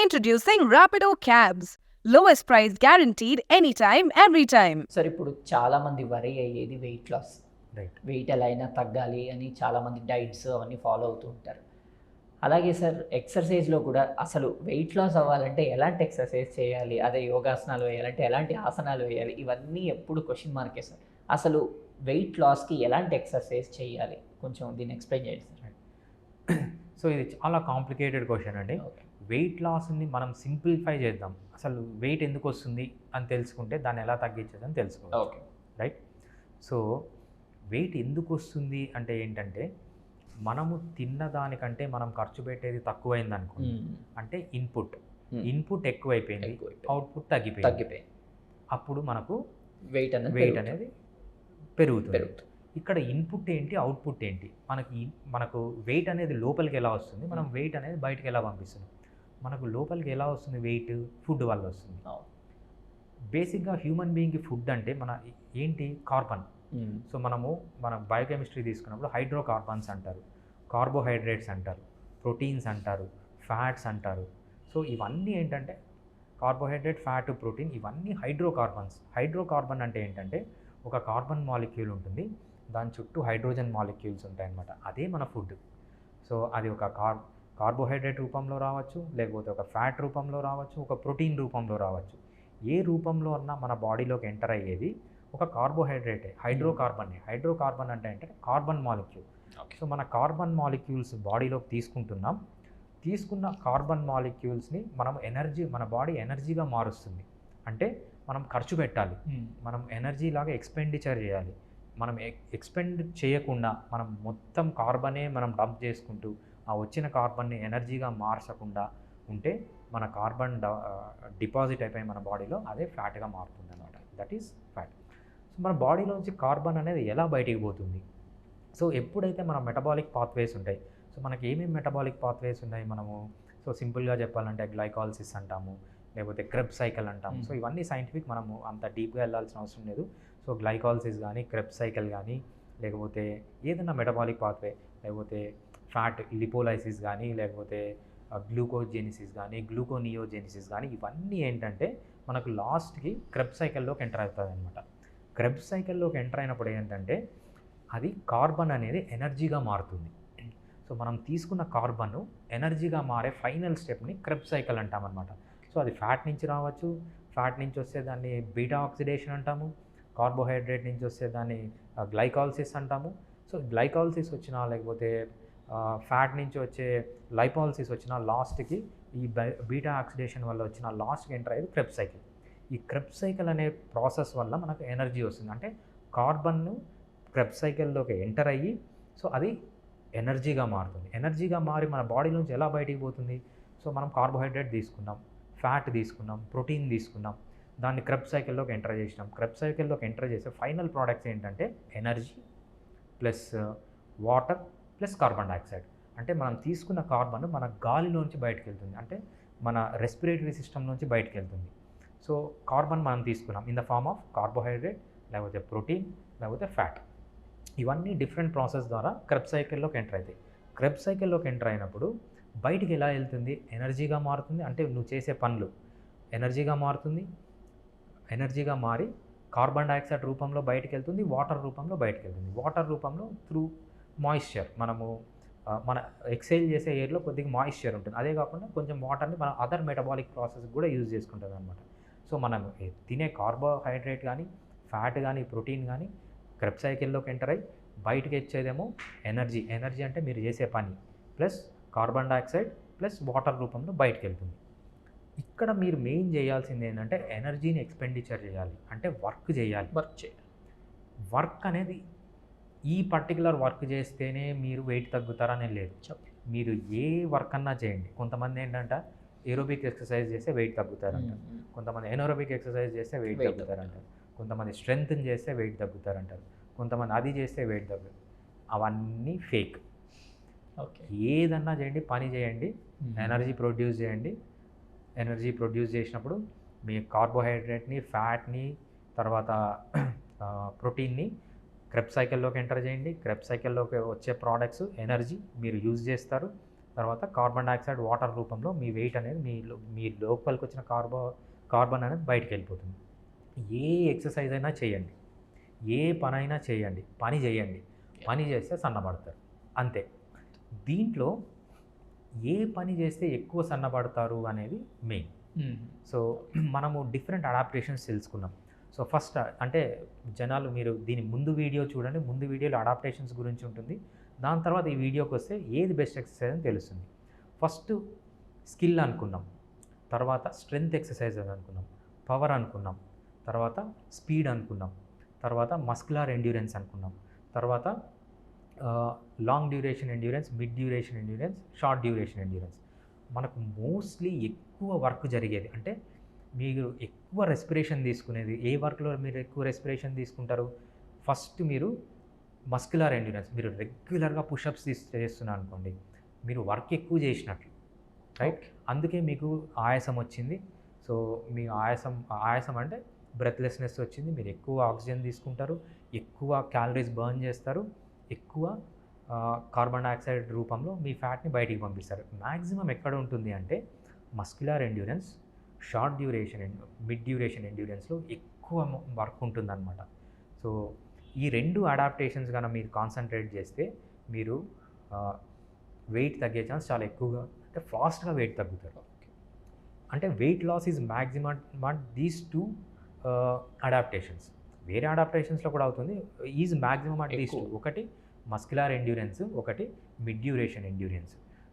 Introducing Rapido Cabs. Lowest price guaranteed anytime, every time. Sir ఇప్పుడు చాలా మంది వరి అయ్యేది వెయిట్ లాస్ రైట్ వెయిట్ ఎలా అయినా తగ్గాలి అని చాలామంది డైట్స్ అవన్నీ ఫాలో అవుతూ ఉంటారు. అలాగే సార్ ఎక్సర్సైజ్లో కూడా అసలు వెయిట్ లాస్ అవ్వాలంటే ఎలాంటి ఎక్సర్సైజ్ చేయాలి? అదే యోగాసనాలు వేయాలంటే ఎలాంటి ఆసనాలు వేయాలి? ఇవన్నీ ఎప్పుడు క్వశ్చన్ మార్కే సార్ అసలు వెయిట్ లాస్కి ఎలాంటి ఎక్సర్సైజ్ చేయాలి? కొంచెం దీన్ని ఎక్స్ప్లెయిన్ చేయండి సార్ సో ఇది చాలా కాంప్లికేటెడ్ క్వశ్చన్ అండి. ఓకే వెయిట్ లాస్ని మనం సింప్లిఫై చేద్దాం. అసలు వెయిట్ ఎందుకు వస్తుంది అని తెలుసుకుంటే దాన్ని ఎలా తగ్గించదని తెలుసుకోవాలి ఓకే. రైట్? సో వెయిట్ ఎందుకు వస్తుంది అంటే ఏంటంటే మనము తిన్న దానికంటే మనం ఖర్చు పెట్టేది తక్కువైంది అనుకోండి అంటే ఇన్పుట్. ఇన్పుట్ ఎక్కువైపోయింది. అవుట్పుట్ తగ్గిపోయింది. తగ్గిపోయింది. అప్పుడు మనకు వెయిట్ అనేది వెయిట్. అనేది పెరుగుతుంది. పెరుగుతుంది. ఇక్కడ ఇన్పుట్ ఏంటి అవుట్పుట్ ఏంటి? మనకి మనకు వెయిట్ అనేది లోపలికి ఎలా వస్తుంది? మనం వెయిట్ అనేది బయటకు ఎలా పంపిస్తున్నాం? మనకు లోపలికి ఎలా వస్తుంది వెయిట్? ఫుడ్ వల్ల వస్తుంది. బేసిక్గా హ్యూమన్ బీయింగ్కి ఫుడ్ అంటే మన ఏంటి? కార్బన్. సో మనము మన బయోకెమిస్ట్రీ తీసుకున్నప్పుడు హైడ్రోకార్బన్స్ అంటారు. కార్బోహైడ్రేట్స్ అంటారు. ప్రోటీన్స్ అంటారు. ఫ్యాట్స్ అంటారు. సో ఇవన్నీ ఏంటంటే కార్బోహైడ్రేట్ ఫ్యాట్ ప్రోటీన్ ఇవన్నీ హైడ్రోకార్బన్స్. హైడ్రోకార్బన్ అంటే ఏంటంటే ఒక కార్బన్ మాలిక్యూల్ ఉంటుంది. దాని చుట్టూ హైడ్రోజన్ మాలిక్యూల్స్ ఉంటాయన్నమాట. అదే మన ఫుడ్. సో అది ఒక కార్ కార్బోహైడ్రేట్ రూపంలో రావచ్చు లేకపోతే ఒక ఫ్యాట్ రూపంలో రావచ్చు ఒక ప్రోటీన్ రూపంలో రావచ్చు. ఏ రూపంలో అన్నా మన బాడీలోకి ఎంటర్ అయ్యేది ఒక కార్బోహైడ్రేటే హైడ్రోకార్బన్. హైడ్రోకార్బన్ అంటే అంటే కార్బన్ మాలిక్యూల్. సో మన కార్బన్ మాలిక్యూల్స్ బాడీలోకి తీసుకుంటున్నాం. తీసుకున్న కార్బన్ మాలిక్యూల్స్ని మనం ఎనర్జీ మన బాడీ ఎనర్జీగా మారుస్తుంది. అంటే మనం ఖర్చు పెట్టాలి. మనం ఎనర్జీ లాగా ఎక్స్పెండిచర్ చేయాలి. మనం ఎక్స్పెండ్ చేయకుండా మనం మొత్తం కార్బనే మనం డంప్ చేసుకుంటూ ఆ వచ్చిన కార్బన్ని ఎనర్జీగా మార్చకుండా ఉంటే మన కార్బన్ డిపాజిట్ అయిపోయి మన బాడీలో అదే ఫ్యాట్గా మారుతుంది అనమాట దట్ ఈస్ ఫ్యాట్ సో మన బాడీలోంచి కార్బన్ అనేది ఎలా బయటికి పోతుంది? సో ఎప్పుడైతే మన మెటబాలిక్ పాత్వేస్ ఉంటాయి సో మనకి ఏమేమి మెటబాలిక్ పాత్వేస్ ఉన్నాయి మనము? సో సింపుల్గా చెప్పాలంటే గ్లైకాలసిస్ అంటాము లేకపోతే క్రెబ్ సైకిల్ అంటాము. సో. ఇవన్నీ సైంటిఫిక్ మనము అంత డీప్గా వెళ్ళాల్సిన అవసరం లేదు. సో గ్లైకాలసిస్ కానీ క్రెబ్ సైకిల్ కానీ లేకపోతే ఏదైనా మెటబాలిక్ పాత్వే లేకపోతే ఫ్యాట్ లిపోలైసిస్ కానీ లేకపోతే గ్లూకోజెనిసిస్ కానీ గ్లూకోనియోజెనిసిస్ కానీ ఇవన్నీ ఏంటంటే మనకు లాస్ట్కి క్రెబ్ సైకిల్లోకి ఎంటర్ అవుతుంది అనమాట క్రెబ్ సైకిల్లోకి ఎంటర్ అయినప్పుడు ఏంటంటే అది కార్బన్ అనేది ఎనర్జీగా మారుతుంది. సో మనం తీసుకున్న కార్బన్ ఎనర్జీగా మారే ఫైనల్ స్టెప్ని క్రెబ్ సైకిల్ అంటామన్నమాట. సో అది ఫ్యాట్ నుంచి రావచ్చు. ఫ్యాట్ నుంచి వస్తే దాన్ని బీటా ఆక్సిడేషన్ అంటాము. కార్బోహైడ్రేట్ నుంచి వస్తే దాన్ని గ్లైకాలసిస్ అంటాము. సో గ్లైకాలసిస్ వచ్చినా లేకపోతే ఫ్యాట్ నుంచి వచ్చే లైపాలసిస్ వచ్చిన లాస్ట్కి ఈ బీటా ఆక్సిడేషన్ వల్ల వచ్చిన లాస్ట్కి ఎంటర్ అయ్యేది క్రెప్ సైకిల్. ఈ క్రెప్ సైకిల్ అనే ప్రాసెస్ వల్ల మనకు ఎనర్జీ వస్తుంది. అంటే కార్బన్ను క్రెప్ సైకిల్లోకి ఎంటర్ అయ్యి సో అది ఎనర్జీగా మారుతుంది. ఎనర్జీగా మారి మన బాడీ నుంచి ఎలా బయటికి పోతుంది? సో మనం కార్బోహైడ్రేట్ తీసుకున్నాం ఫ్యాట్ తీసుకున్నాం ప్రోటీన్ తీసుకున్నాం దాన్ని క్రెబ్ సైకిల్లోకి ఎంటర్ చేసినాం. క్రెబ్ సైకిల్లోకి ఎంటర్ చేసే ఫైనల్ ప్రోడక్ట్స్ ఏంటంటే energy plus water plus carbon dioxide. అంటే మనం తీసుకున్న కార్బన్ మన గాలిలోంచి బయటకు వెళ్తుంది అంటే మన రెస్పిరేటరీ సిస్టమ్ నుంచి బయటకు వెళ్తుంది సో కార్బన్ మనం తీసుకున్నాం in the form of carbohydrate లేకపోతే ప్రోటీన్ లేకపోతే ఫ్యాట్. ఇవన్నీ డిఫరెంట్ ప్రాసెస్ ద్వారా క్రెబ్ సైకిల్లోకి ఎంటర్ అవుతాయి. క్రెబ్ సైకిల్లోకి ఎంటర్ అయినప్పుడు బయటికి ఎలా వెళ్తుంది? ఎనర్జీగా మారుతుంది. అంటే నువ్వు చేసే పనులు ఎనర్జీగా మారుతుంది. ఎనర్జీగా మారి కార్బన్ డైఆక్సైడ్ రూపంలో బయటకు వెళ్తుంది. వాటర్ రూపంలో బయటకు వెళ్తుంది. వాటర్ రూపంలో త్రూ మాయిశ్చర్ మనము మన ఎక్సైల్ చేసే ఎయిర్లో కొద్దిగా మాయిశ్చర్ ఉంటుంది. అదే కాకుండా కొంచెం వాటర్ని మనం అదర్ మెటబాలిక్ ప్రాసెస్ కూడా యూజ్ చేసుకుంటుంది అనమాట సో మనం తినే కార్బోహైడ్రేట్ కానీ ఫ్యాట్ కానీ ప్రోటీన్ కానీ క్రెబ్ సైకిల్లోకి ఎంటర్ అయ్యి బయటకు వచ్చేదేమో ఎనర్జీ ఎనర్జీ అంటే మీరు చేసే పని. Plus carbon dioxide plus water రూపంలో బయటకు వెళ్తుంది. ఇక్కడ మీరు మెయిన్ చేయాల్సింది ఏంటంటే ఎనర్జీని ఎక్స్పెండిచర్ చేయాలి. అంటే వర్క్ చేయాలి. వర్క్ చేయాలి. వర్క్ అనేది ఈ పర్టికులర్ వర్క్ చేస్తేనే మీరు వెయిట్ తగ్గుతారనే లేదు. మీరు ఏ వర్క్ అన్నా చేయండి. కొంతమంది ఏంటంటే ఏరోబిక్ ఎక్సర్సైజ్ చేస్తే వెయిట్ తగ్గుతారంట. కొంతమంది ఎనోరోబిక్ ఎక్సర్సైజ్ చేస్తే వెయిట్ తగ్గుతారంటారు కొంతమంది స్ట్రెంగ్త్ చేస్తే వెయిట్ తగ్గుతారంటారు కొంతమంది అది చేస్తే వెయిట్ తగ్గు అవన్నీ ఫేక్ ఓకే. ఏదన్నా చేయండి పని చేయండి. ఎనర్జీ ప్రొడ్యూస్ చేయండి. ఎనర్జీ ప్రొడ్యూస్ చేసినప్పుడు మీ కార్బోహైడ్రేట్ని ఫ్యాట్ని తర్వాత ప్రోటీన్ని క్రెబ్ సైకిల్లోకి ఎంటర్ చేయండి. క్రెబ్ సైకిల్లోకి వచ్చే ప్రోడక్ట్స్ ఎనర్జీ మీరు యూజ్ చేస్తారు. తర్వాత కార్బన్ డైఆక్సైడ్ వాటర్ రూపంలో మీ వెయిట్ అనేది మీ మీ లోపలికి వచ్చిన కార్బో కార్బన్ అనేది బయటికి వెళ్ళిపోతుంది. ఏ ఎక్సర్సైజ్ అయినా చేయండి. ఏ పని అయినా చేయండి. పని చేయండి. పని చేస్తే సన్నబడతారు. అంతే. దీంట్లో ఏ పని చేస్తే ఎక్కువ సన్నబడతారు అనేది మెయిన్ సో మనము డిఫరెంట్ అడాప్టేషన్స్ తెలుసుకున్నాం. సో ఫస్ట్ అంటే జనాలు మీరు దీని ముందు వీడియో చూడండి. ముందు వీడియోలో అడాప్టేషన్స్ గురించి ఉంటుంది. దాని తర్వాత ఈ వీడియోకి వస్తే ఏది బెస్ట్ ఎక్సర్సైజ్ అని తెలుస్తుంది. ఫస్ట్ స్కిల్ అనుకున్నాం. తర్వాత స్ట్రెంగ్త్ ఎక్సర్సైజ్ అని అనుకున్నాం. పవర్ అనుకున్నాం. తర్వాత స్పీడ్ అనుకున్నాం. తర్వాత మస్కులార్ ఎండ్యూరెన్స్ అనుకున్నాం. తర్వాత long duration endurance mid duration endurance short duration endurance మనకు మోస్ట్లీ ఎక్కువ వర్క్ జరిగేది అంటే మీరు ఎక్కువ రెస్పిరేషన్ తీసుకునేది ఏ వర్క్లో మీరు ఎక్కువ రెస్పిరేషన్ తీసుకుంటారు? ఫస్ట్ మీరు మస్కులర్ ఎండ్యూరెన్స్ మీరు రెగ్యులర్గా పుషప్స్ తీసి చేస్తున్నారు అనుకోండి మీరు వర్క్ ఎక్కువ చేసినట్లు రైట్ అందుకే మీకు ఆయాసం వచ్చింది. సో మీ ఆయాసం ఆయాసం అంటే బ్రెత్లెస్నెస్ వచ్చింది మీరు ఎక్కువ ఆక్సిజన్ తీసుకుంటారు ఎక్కువ క్యాలరీస్ బర్న్ చేస్తారు ఎక్కువ కార్బన్ డైఆక్సైడ్ రూపంలో మీ ఫ్యాట్ని బయటికి పంపిస్తారు. మ్యాక్సిమం ఎక్కడ ఉంటుంది అంటే muscular endurance short duration mid duration ఎండ్యూరెన్స్లో ఎక్కువ వర్క్ ఉంటుందన్నమాట. సో ఈ రెండు అడాప్టేషన్స్ కనుక మీరు కాన్సన్ట్రేట్ చేస్తే మీరు వెయిట్ తగ్గే ఛాన్స్ చాలా ఎక్కువగా అంటే ఫాస్ట్గా వెయిట్ తగ్గుతారు. అంటే weight loss is maximum on these two adaptations వేరే అడాప్టేషన్స్లో కూడా అవుతుంది. Is maximum at these two ఎక్కువ. ఒకటి మస్కులార్ ఎండ్యూరెన్స్ ఒకటి mid duration endurance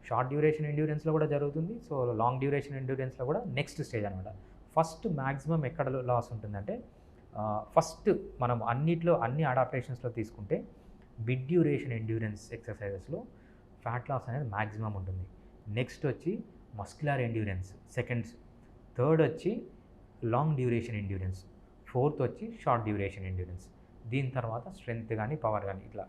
short duration ఎండ్యూరెన్స్లో కూడా జరుగుతుంది. సో లాంగ్ డ్యూరేషన్ ఎండ్యూరెన్స్లో కూడా నెక్స్ట్ స్టేజ్ అనమాట ఫస్ట్ మ్యాక్సిమం ఎక్కడ లాస్ ఉంటుందంటే ఫస్ట్ మనం అన్నిట్లో అన్ని అడాప్టేషన్స్లో తీసుకుంటే బిడ్ డ్యూరేషన్ ఎండ్యూరెన్స్ ఎక్సర్సైజెస్లో ఫ్యాట్ లాస్ అనేది మ్యాక్సిమం ఉంటుంది. నెక్స్ట్ వచ్చి మస్కులర్ ఎండ్యూరెన్స్ సెకండ్స్. థర్డ్ వచ్చి లాంగ్ డ్యూరేషన్ ఎండ్యూరెన్స్. ఫోర్త్ వచ్చి షార్ట్ డ్యూరేషన్ ఎండ్యూరెన్స్. దీని తర్వాత స్ట్రెంగ్త్ కానీ పవర్ కానీ ఇట్లా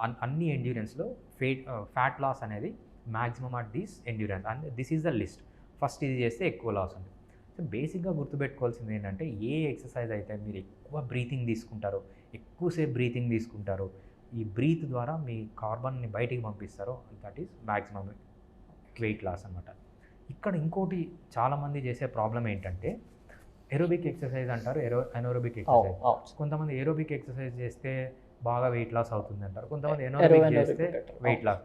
అన్- అన్ని ఎండ్యూరెన్స్లో ఫేట్ ఫ్యాట్ లాస్ అనేది maximum at these endurance and this is the list first ఇది చేస్తే ఎక్కువ లాస్ ఉంటుంది. సో బేసిక్గా గుర్తుపెట్టుకోవాల్సింది ఏంటంటే ఏ ఎక్సర్సైజ్ అయితే మీరు ఎక్కువ బ్రీతింగ్ తీసుకుంటారో ఎక్కువసేపు బ్రీతింగ్ తీసుకుంటారో ఈ బ్రీత్ ద్వారా మీ కార్బన్ని బయటికి పంపిస్తారో that is maximum weight loss అనమాట ఇక్కడ ఇంకోటి చాలామంది చేసే ప్రాబ్లం ఏంటంటే ఎరోబిక్ ఎక్సర్సైజ్ అంటారు ఎరో అనోరోబిక్ ఎక్సర్సైజ్ కొంతమంది ఏరోబిక్ ఎక్సర్సైజ్ చేస్తే బాగా వెయిట్ లాస్ అవుతుంది అంటారు కొంతమంది ఎనోరోబిక్ చేస్తే weight loss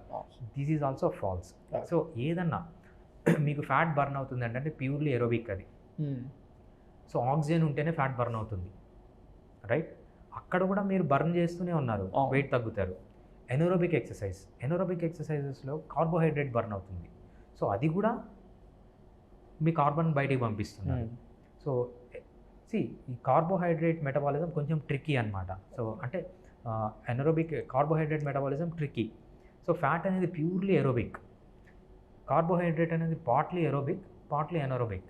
this is also false. So ఏదన్నా మీకు ఫ్యాట్ బర్న్ అవుతుంది అంటే ప్యూర్లీ ఎరోబిక్ అది సో ఆక్సిజన్ ఉంటేనే ఫ్యాట్ బర్న్ అవుతుంది. రైట్ అక్కడ కూడా మీరు బర్న్ చేస్తూనే ఉన్నారు. వెయిట్ తగ్గుతారు. ఎనోరోబిక్ ఎక్సర్సైజ్ ఎనోరోబిక్ ఎక్సర్సైజెస్లో కార్బోహైడ్రేట్ బర్న్ అవుతుంది. సో అది కూడా మీ కార్బన్ బయటికి పంపిస్తున్నారు. సో సి ఈ కార్బోహైడ్రేట్ మెటబాలిజం కొంచెం ట్రిక్కీ అనమాట సో అంటే anaerobic carbohydrate metabolism tricky so fat అనేది ప్యూర్లీ ఎరోబిక్ కార్బోహైడ్రేట్ అనేది partly aerobic partly anaerobic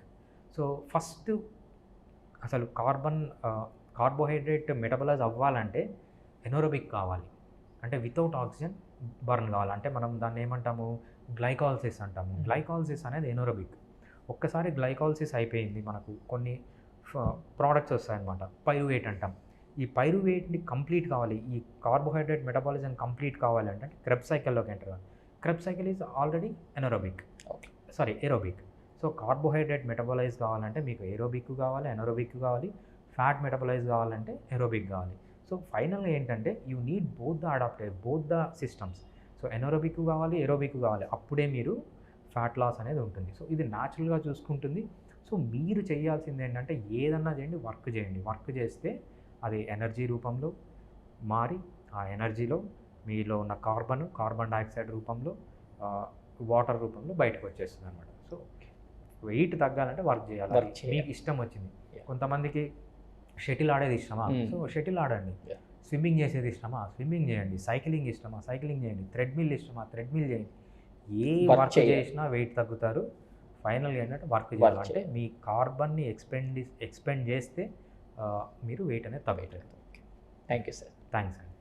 so first అసలు కార్బన్ కార్బోహైడ్రేట్ మెటబలైజ్ అవ్వాలంటే ఎనోరోబిక్ కావాలి. అంటే వితౌట్ ఆక్సిజన్ బర్న్ కావాలి. అంటే మనం దాన్ని ఏమంటాము? గ్లైకాలసిస్ అంటాము. గ్లైకాలసిస్ అనేది ఎనోరోబిక్ ఒక్కసారి గ్లైకాలసిస్ అయిపోయింది మనకు. కొన్ని ప్రోడక్ట్స్ వస్తాయన్నమాట. పైరువేట్ అంటాం. ఈ పైరువేట్ని కంప్లీట్ కావాలి. ఈ కార్బోహైడ్రేట్ మెటబాలిజం కంప్లీట్ కావాలి అంటే క్రెబ్ సైకిల్లోకి ఎంటర్ కావాలి Krebs cycle is already anaerobic. Sorry aerobic so carbohydrate metabolize కావాలంటే మీకు ఏరోబిక్ కావాలి ఎనరోబిక్ కావాలి ఫ్యాట్ మెటబాలైజ్ కావాలంటే ఏరోబిక్ కావాలి. సో ఫైనల్గా ఏంటంటే you need both the adapter both the systems so anaerobic కావాలి ఏరోబిక్ కావాలి. అప్పుడే మీరు ఫ్యాట్ లాస్ అనేది ఉంటుంది. సో ఇది న్యాచురల్గా చూసుకుంటుంది. సో మీరు చేయాల్సింది ఏంటంటే ఏదన్నా చేయండి వర్క్ చేయండి. వర్క్ చేస్తే అది ఎనర్జీ రూపంలో మారి ఆ ఎనర్జీలో మీలో ఉన్న కార్బన్ కార్బన్ డైఆక్సైడ్ రూపంలో వాటర్ రూపంలో బయటకు వచ్చేస్తుంది అనమాట సో వెయిట్ తగ్గాలంటే వర్క్ చేయాలి. మీకు ఇష్టం వచ్చింది. కొంతమందికి షటిల్ ఆడేది ఇష్టమా? Mm. సో షటిల్ ఆడండి. స్విమ్మింగ్ చేసేది ఇష్టమా? స్విమ్మింగ్ చేయండి. సైక్లింగ్ ఇష్టమా? సైక్లింగ్ చేయండి. థ్రెడ్మిల్ ఇష్టమా? థ్రెడ్మిల్ చేయండి. ఏ వర్క్. చేసినా వెయిట్ తగ్గుతారు. ఫైనల్గా ఏంటంటే వర్క్ Work చేయాలి అంటే చేయాలి. మీ కార్బన్ని ఎక్స్పెండ్ ఎక్స్పెండ్ చేస్తే మీరు వెయిట్ అనేది తగ్గుతారు థ్యాంక్ యూ సార్ థ్యాంక్స్ అండి.